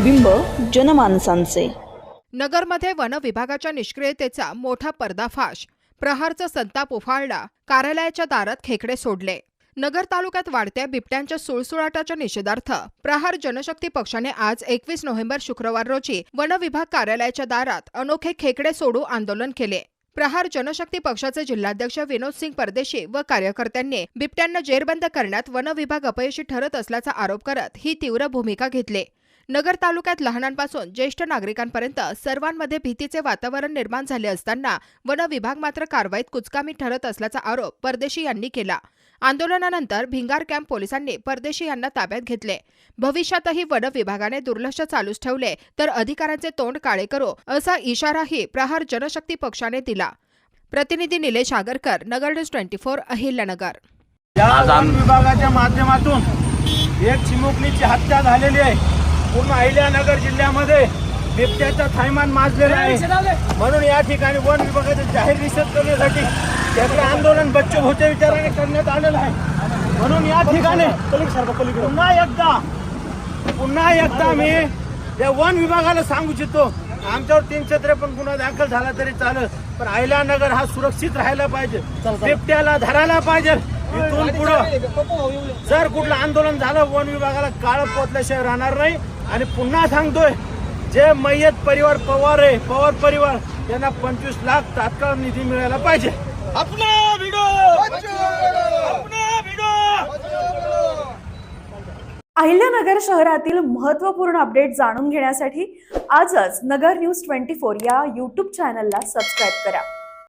प्रतिबिंब जनमानसांचे. नगरमध्ये वन विभागाच्या निष्क्रियतेचा मोठा पर्दाफाश. प्रहारचा संताप उफाळला कार्यालयाच्या दारात खेकडे सोडले. नगर तालुक्यात वाढत्या बिबट्यांच्या सुळसुळाटाच्या निषेधार्थ प्रहार जनशक्ती पक्षाने आज एकवीस नोव्हेंबर शुक्रवार रोजी वन विभाग कार्यालयाच्या दारात अनोखे खेकडे सोडू आंदोलन केले. प्रहार जनशक्ती पक्षाचे जिल्हाध्यक्ष विनोद सिंग परदेशी व कार्यकर्त्यांनी बिबट्यांना जेरबंद करण्यात वन विभाग अपयशी ठरत असल्याचा आरोप करत ही तीव्र भूमिका घेतली. नगर तालुक्यात लहानांपासून ज्येष्ठ नागरिकांपर्यंत सर्वांमध्ये भीतीचे वातावरण निर्माण झाले असताना वन विभाग मात्र कारवाईत कुचकामी ठरत असल्याचा आरोप परदेशी यांनी केला. आंदोलनानंतर भिंगार कॅम्प पोलिसांनी परदेशी यांना ताब्यात घेतले. भविष्यातही वन विभागाने दुर्लक्ष चालूच ठेवले तर अधिकाऱ्यांचे तोंड काळे करू असा इशाराही प्रहार जनशक्ती पक्षाने दिला. प्रतिनिधी Nilesh Agarkar Nagar news twenty four Ahilyanagar. या वन विभागाच्या माध्यमातून एक चिमुकलीची हत्या झालेली आहे. पूर्ण अहिल्यानगर जिल्ह्यामध्ये बिबट्याचा थैमान माजलेला आहे. म्हणून या ठिकाणी वन विभागाचे जाहीर निषेध करण्यासाठी त्याचे आंदोलन बच्चू होते विचाराने करण्यात आलेलं आहे. म्हणून या ठिकाणी पुन्हा एकदा पुन्हा एकदा मी त्या वन विभागाला सांगू इच्छितो. आमच्यावर तीनशे त्रेपन्न गुन्हा दाखल झाला तरी चालेल पण अहिल्यानगर हा सुरक्षित राहायला पाहिजे. बिबट्याला धरायला पाहिजे. इथून पुढं जर कुठलं आंदोलन झालं वन विभागाला काळ पोचल्याशिवाय राहणार नाही. आणि पुन्हा सांगतोय जे मय्यत परिवार पवार आहे पवार परिवार त्यांना पंचवीस लाख तात्काळ निधी मिळायला पाहिजे. अपना भिडो! अपना भिडो! अहिल्यानगर शहरातील महत्त्वपूर्ण अपडेट जाणून घेण्यासाठी आजच नगर न्यूज ट्वेंटी फोर या यूट्यूब चॅनलला सबस्क्राईब करा.